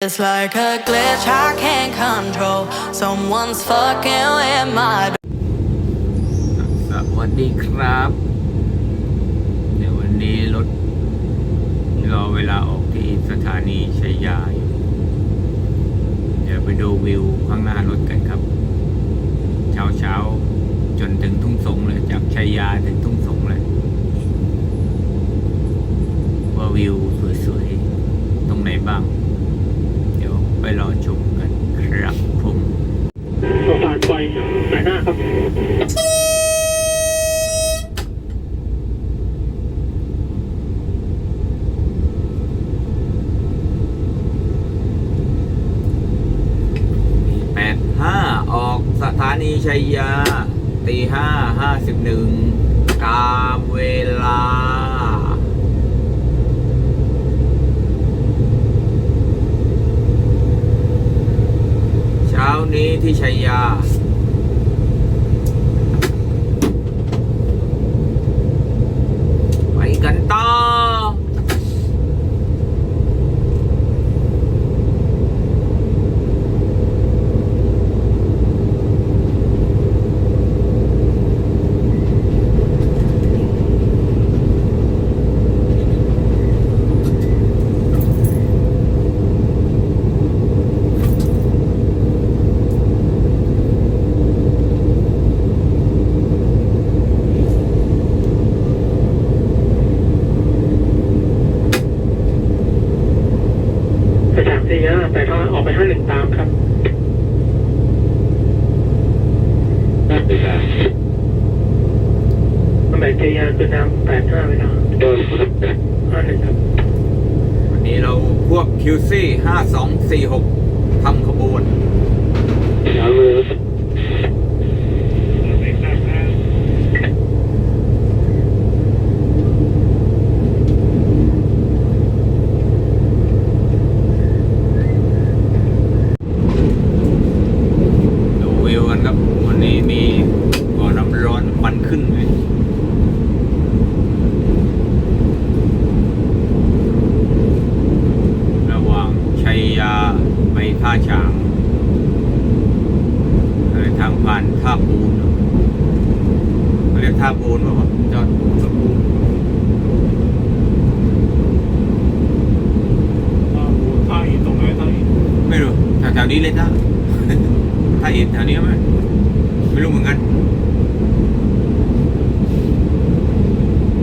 It's like a glitch I can't control. Someone's fucking with my สวัสดีครับ เดี๋ยววันนี้รถรอเวลาออกที่สถานีชัยยาอยู่ เดี๋ยวไปดูวิวข้างหน้ารถกันครับ เช้าเช้าๆจนถึงทุ่งสงเลยจากชัยยาถึงทุ่งสงเลย ว่าวิวสวยๆ ตรงไหนบ้าง รอชมกันครับผมตัวผ่านไฟสายหน้าครับแปดห้าออกสถานีชัยยาตีห้าห้าสิบหนึ่งตามเวลา เช้านี้ ที่ชัยยา ไปกันต่อ ไปสามสี่ห้าแปดห้าออกไปห้าหนึ่งตามครับห้าสี่สามตำแหน่งเจียานเป็นนามแปดห้าเวลาโดนห้าหนึ่งครับ วันนี้เราพวก QC 5246ทำขบวนยาวเลย ดูวิวกันครับ วันนี้มีก่อนน้ำร้อนควันขึ้นเลย ระหว่างชัยยาไปท่าฉางเอ่อทางผ่านท่าปูนเขาเรียกท่าปูนป่ะครับจอดท่าปูนท่าอินตรงไหนท่าอินไม่รู้แถวๆนี้เลยท่าท่าอินแถวนี้ไหมไม่รู้เหมือนกัน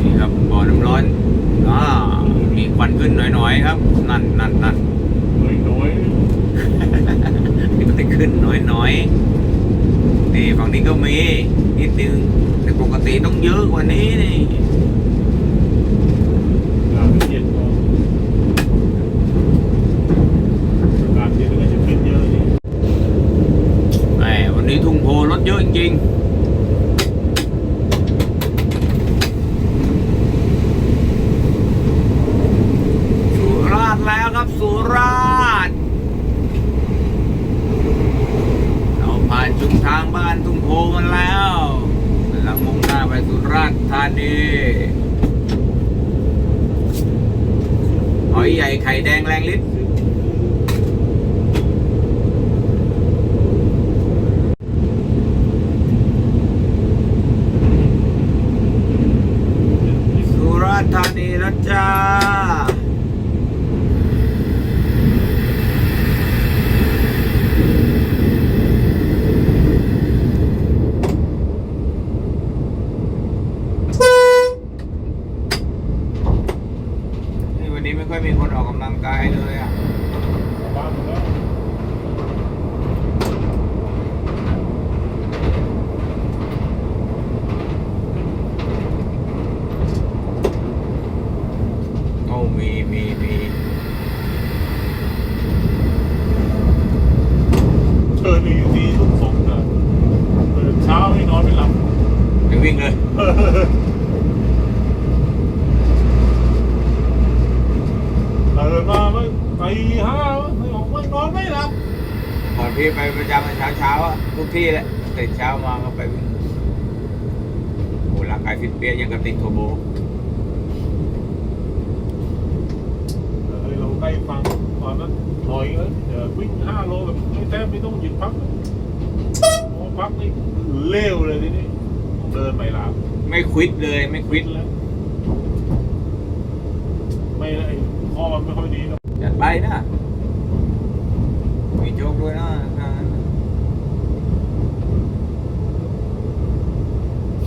นี่ครับบ่อน้ำร้อนอ่ามีควันขึ้นน้อยๆครับ นั่นนั่นนั่นน้อยน้อยนี่มันจะขึ้นน้อยๆ นี่ฝั่งนี้ก็มีนิดนึงแต่ปกติต้องเยอะกว่านี้นี่ อากาศเย็นก็อากาศเย็นก็จะขึ้นเยอะนี่ แหมวันนี้ทุ่งโพรถเยอะจริงๆ สุราษฎร์แล้วครับ สุราษฎร์เราผ่านจุดทางบ้านทุ่งโพกันแล้วกำลังมุ่งหน้าไปสุราษฎร์ธานีหอยใหญ่ไข่แดงแรงฤทธิ์ สุราษฎร์ธานีนะจ้า นี่วันนี้ไม่ค่อยมีคนออกกำลังกายเลยอะ บ้านหมดแล้ว โอ้มีมีมี เชิญนี่อยู่ที่ทุ่งสงนะตื่นเช้าให้นอนไม่หลับ ไปวิ่งเลย ตื่นมาไม่ตีห้าไม่ออกไม่นอนไม่หลับ ก่อนพี่ไปประจำเช้าเช้าๆอะ ทุกที่แหละตื่นเช้ามาก็ไปวิ่งโอ้ร่างกายฟิตเปี้ยยังกับติดโทโบเออเราใกล้ฟังตอนนั้นโอ้หน่อยเลยเดี๋ยววิ่งห้าโลแบบไม่แทบไม่ต้องหยุดพักโอ้พักนี่เร็วเลยทีนี้ต้องเดินไปหลับไม่ควิดเลยไม่ควิดแล้วไม่ไอ้คอมันไม่ค่อยดีหรอกจัดไปนะมีโจ๊กด้วยนะทางนั้น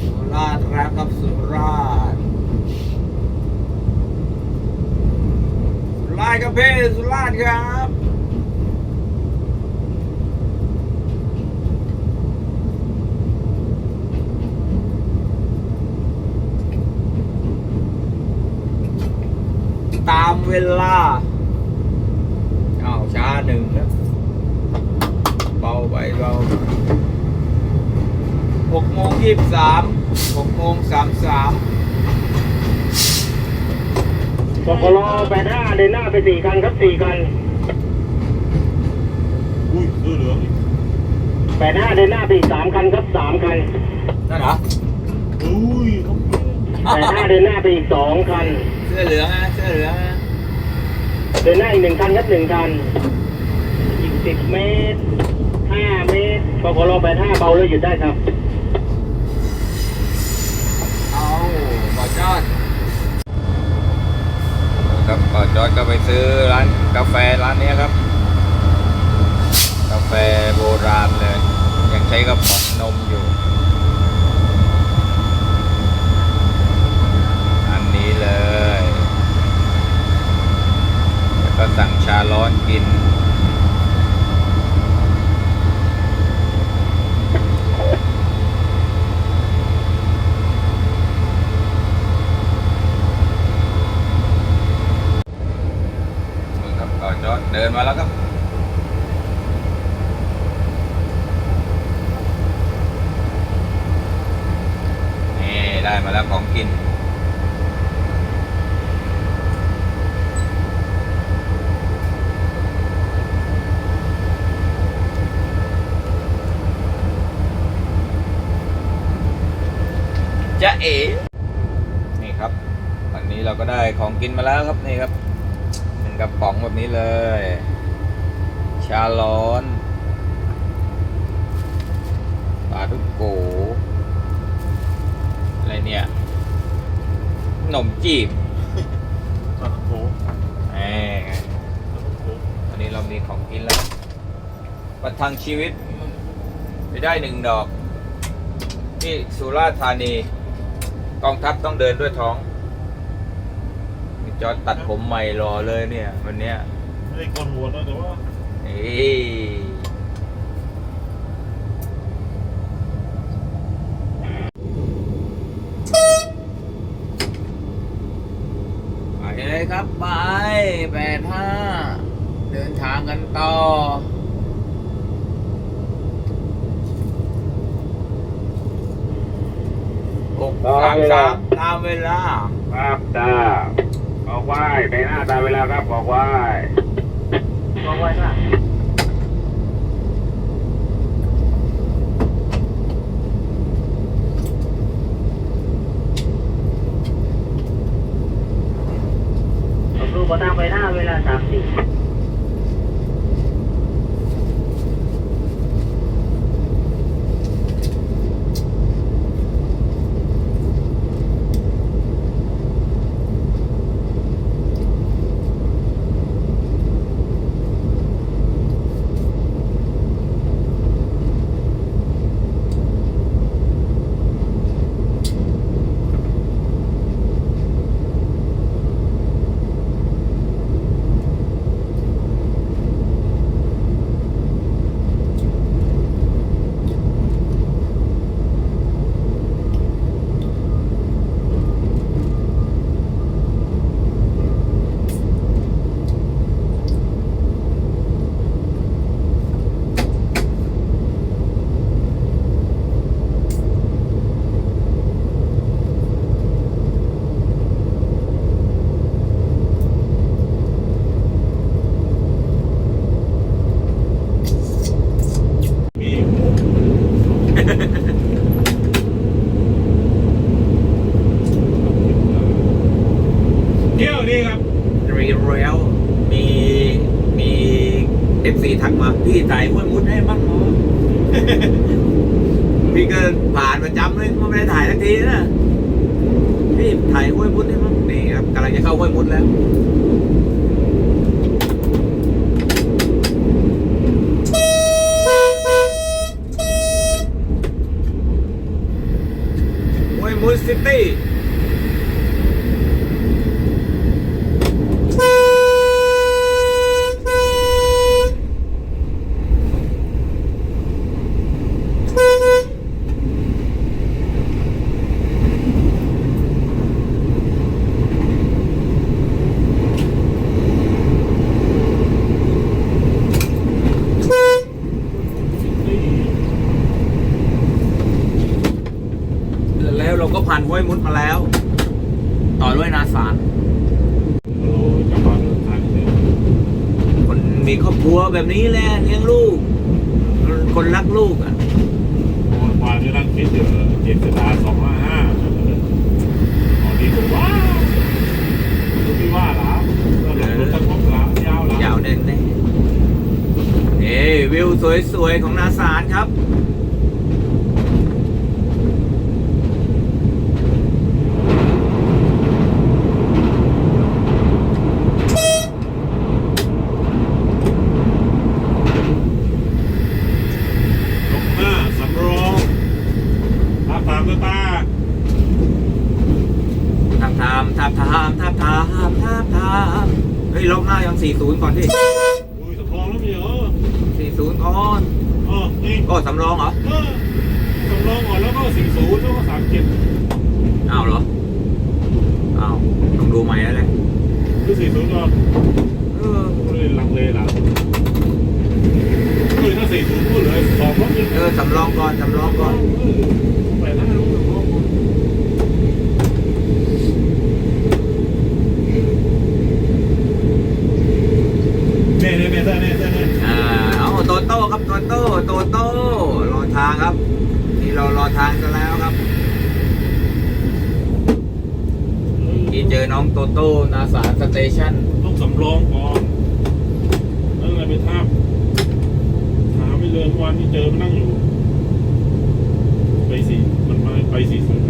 สุ ราษฎร์ครับสุราษฎร์สุราษฎร์ครับเพ่สุราษฎร์ครับตามเวลาเอาช้าหนึ่งแล้วเบาไปเบาหกโมงยี่สิบสาม หกโมงสามสามปกรแปดห้าเดินหน้าไปสี่คันครับสี่คันอุ้ยเสื้อเหลืองอีกแปดห้าเดินหน้าไปอีกสามคันครับสามคันนั่นเหรออุ้ยเขาแปดห้าเดินหน้าไปอีกสองคัน เสื้อเหลืองนะเสื้อเหลืองนะเดินหน้าอีกหนึ่งคันครับหนึ่งคันอีกสิบเมตรห้าเมตรปกรแปดห้าเบาแล้วหยุดได้ครับ เอาบอ จอดครับบอจอดก็ไปซื้อร้านกาแฟร้านนี้ครับ กาแฟโบราณเลย ยังใช้กระป๋องนมอยู่อันนี้เลยแล้วก็สั่งชาร้อนกินครับก็จอดเดิน มาแล้วครับนี่ได้มาแล้วของกินจะเอ๋นี่ครับ วันนี้เราก็ได้ของกินมาแล้วครับนี่ครับหนึ่งกระป๋องแบบนี้เลยาร้อน ปลาทุกโก อะไรเนี่ยขนมจีบตัดโถแหมตัดโถวันนี้เรามีของกินแล้ว ประทังชีวิต ไปได้หนึ่งดอก ที่สุราษฎร์ธานี กองทัพต้องเดินด้วยท้องมีจอดตัดผมใหม่รอเลยเนี่ย วันเนี้ย ไม่ได้โกนหัวนะแต่ว่า เอ้ยไปเลยครับไปแปดห้าเดินทางกันต่อหกสามสามตามเวลาครับตาบอกไหว้ไปหน้าตามเวลาครับบอกไหว้บอกไหว้ค่ สวยๆของนาสารครับ ยกหน้าสำรองตามตามตา ทับทามทับทามทับทามทับทามเฮ้ยล็อกหน้ายัง 40 ก่อนที่ อุ้ยสำรองแล้วมีเหรอ 40 ก่อน เออนี่ ก็สำรองเหรอ เออสำรองก่อนแล้วก็สี่ศูนย์แล้วก็สามเจ็ด อ้าวเหรอ อ้าวต้องดูใหม่แล้วแหละ คือ สี่ศูนย์ก่อนเออก็เลยลังเลล่ะคือถ้าสี่ศูนย์พูดเลยสองรอบยังเออสำรองก่อนสำรองก่อนไปหน้าลูกสำรองก่อนเน่เน่เน่เน่เน่เน่เน่อ่าเอาโตโต้ครับโตโต้โตโต้รอทางครับ นี่เรารอทางกันแล้วครับที่ เจอน้องโตโต้นาสาสเตชันต้องสำรองก่อนนั่นอะไรไปท่าหาไม่เลือนวันที่เจอมันนั่งอยู่ ไปสี่มันมาไปสี่ศูนย์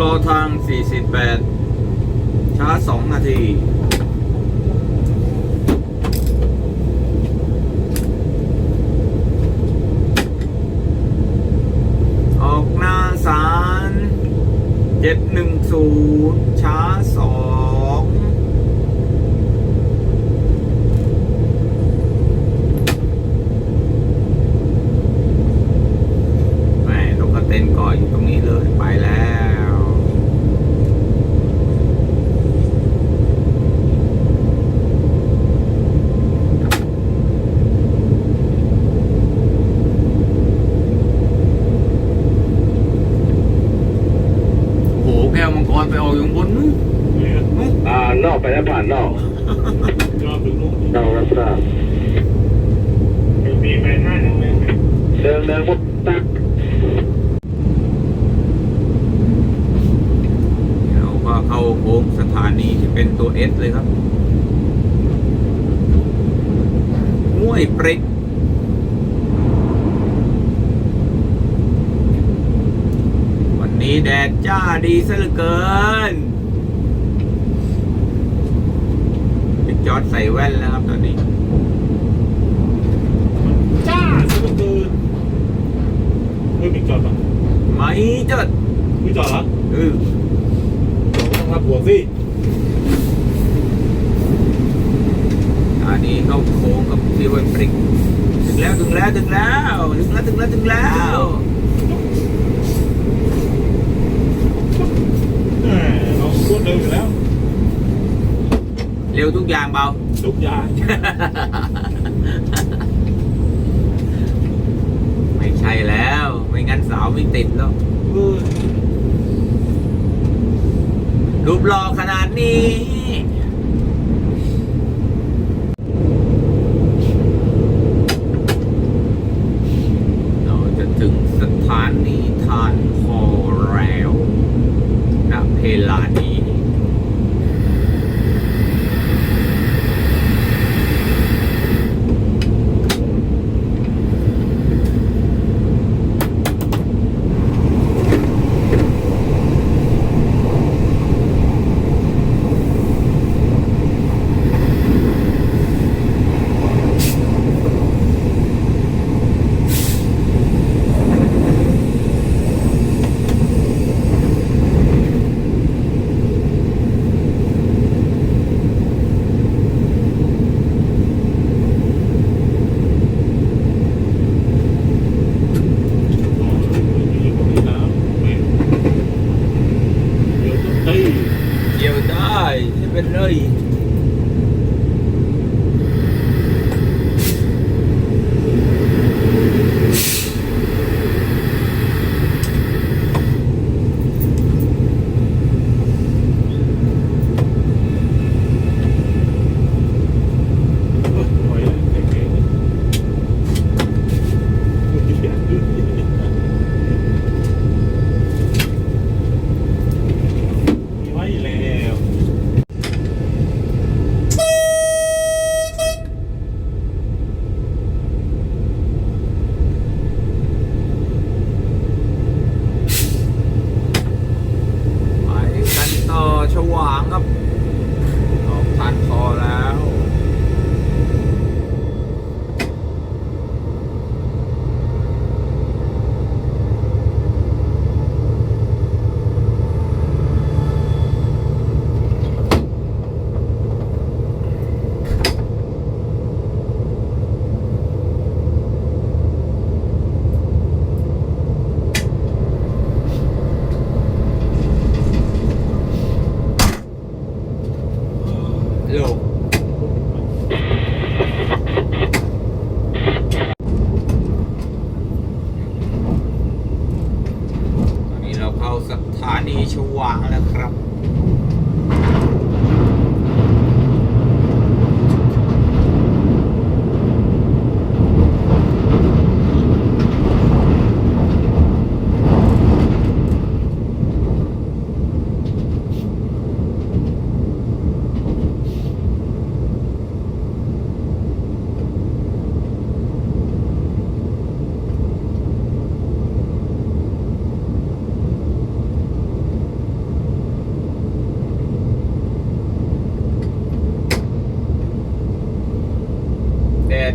รอ ทาง 48 ช้า 2 นาที ออกหน้าสาร710 ช้า 2 แหม่นกกระเต็นก่ออยู่ตรงนี้เลยไปแล้ว โอ้โห แก้วมังกรไปออกอยู่ข้างบนนู้น เนี่ย นู้น อ่านอก ไปแล้วผ่านนอกยอดถึงลูกนอกรับทราบมีไปหน้าหนึ่งเดินเดินพุทตักเราก็เข้าโค้งสถานีที่เป็นตัว S เลยครับห้วยปริกวันนี้แดดจ้าดีซะเหลือเกินพี่ จอร์ดใส่แว่นแล้วครับตอนนี้ จ้าสุดเกินเฮ้ยมีจอดปะไม่จอดมีจอดเหรอเออจอดต้องรับบวกสิสถานีเข้าโค้งกับที่ห้วยปริกถึงแล้วถึงแล้วถึงแล้วถึงแล้วถึงแล้วถึงแล้วแหมเราพูดเร็วอยู่แล้ว เร็วทุกอย่างเบา ทุกอย่างไม่ใช่แล้ว ไม่งั้นสาวไม่ติดแล้วเออรูปหล่อขนาดนี้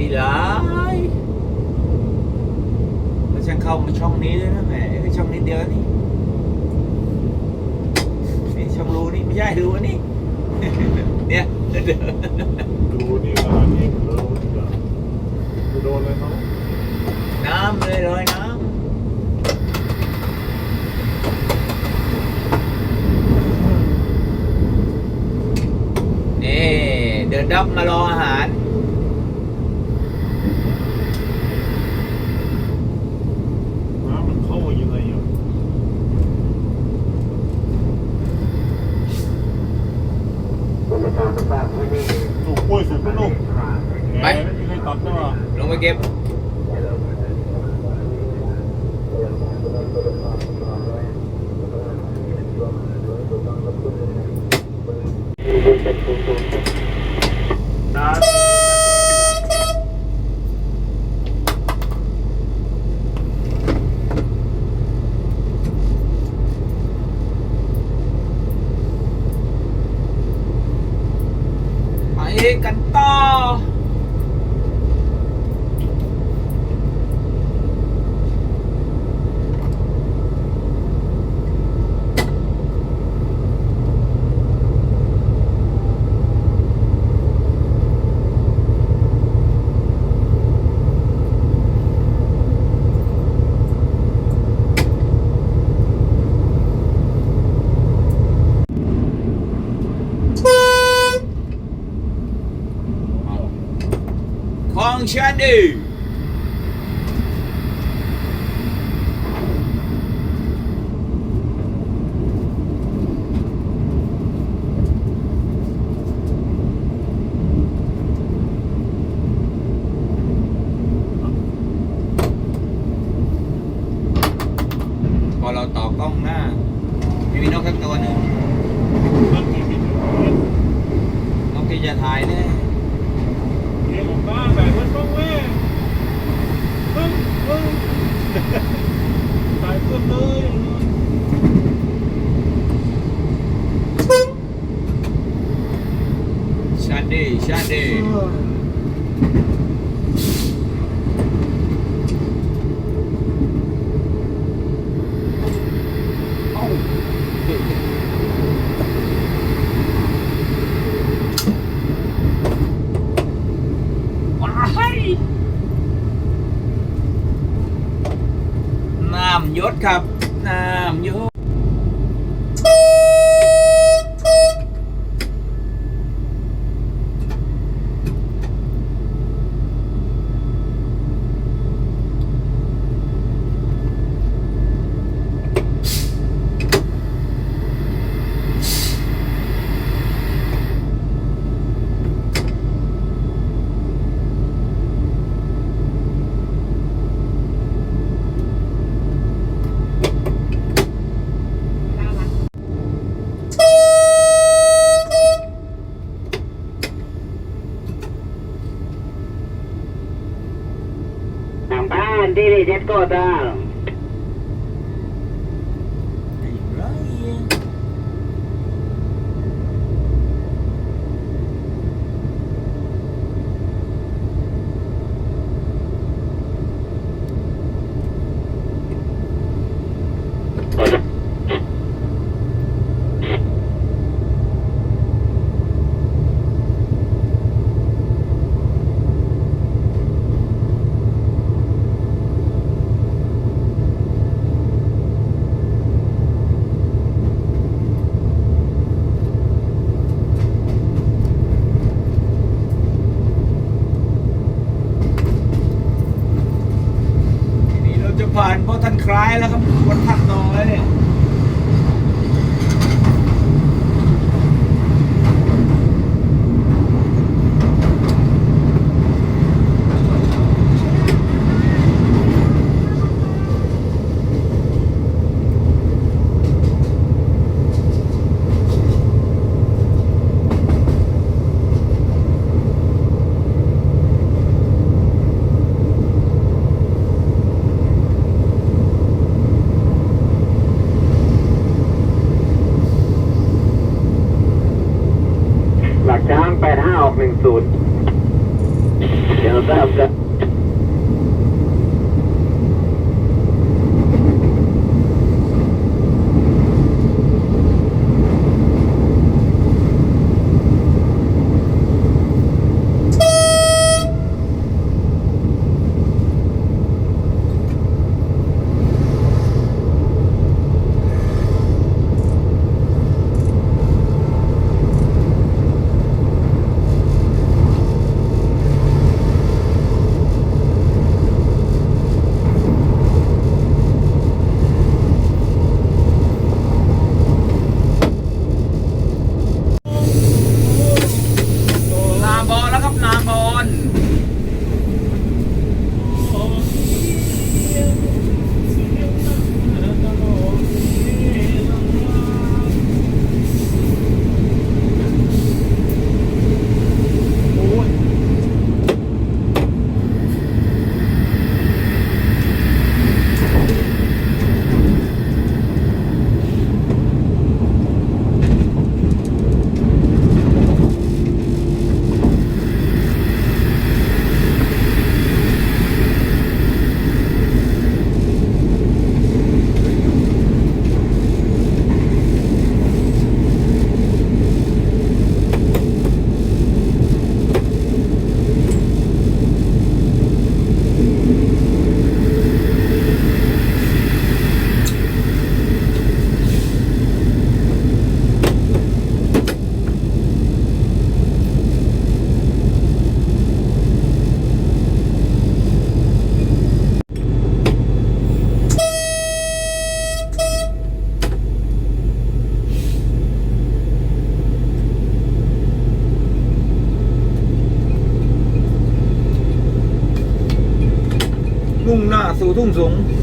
ดีหลายแล้วฉันเข้ามาช่องนี้ด้วยนะแหมช่องนี้เดียวนี่นี่ช่องรูนี่ไม่ใช่รูอันนี่ เนี่ยดูนี่ขนาดนี้มันโดนจะไปโดนเลยเขาน้ำเลยลยน้ำ นี่ เดินดับมารออาหาร น้ำมันเข้ายังไงอะ สูบกล้วยสูบไม่นุ่มไปแหมไม่มีใครตัวลงไปเก็บนะกันต่อ ของฉันดิพอเราต่อกล้องหน้า ไม่มีนกสักตัวหนึ่ง นั่นมีมีอยู่เนกที่จะถ่ายเนี่ย อ๊ะของบ้านแบบมันต้องแม่ปึ้งปึ้งตายเพื่อนเลย ชันดีชันดี ว้ายน้ำยศครับ น้ำยศ ก็ได้ ko, dal. ไอ้ไรทีนี้เราจะผ่านเพราะท่านคล้าย แล้วครับคนน้อ Alhamdulillah. งห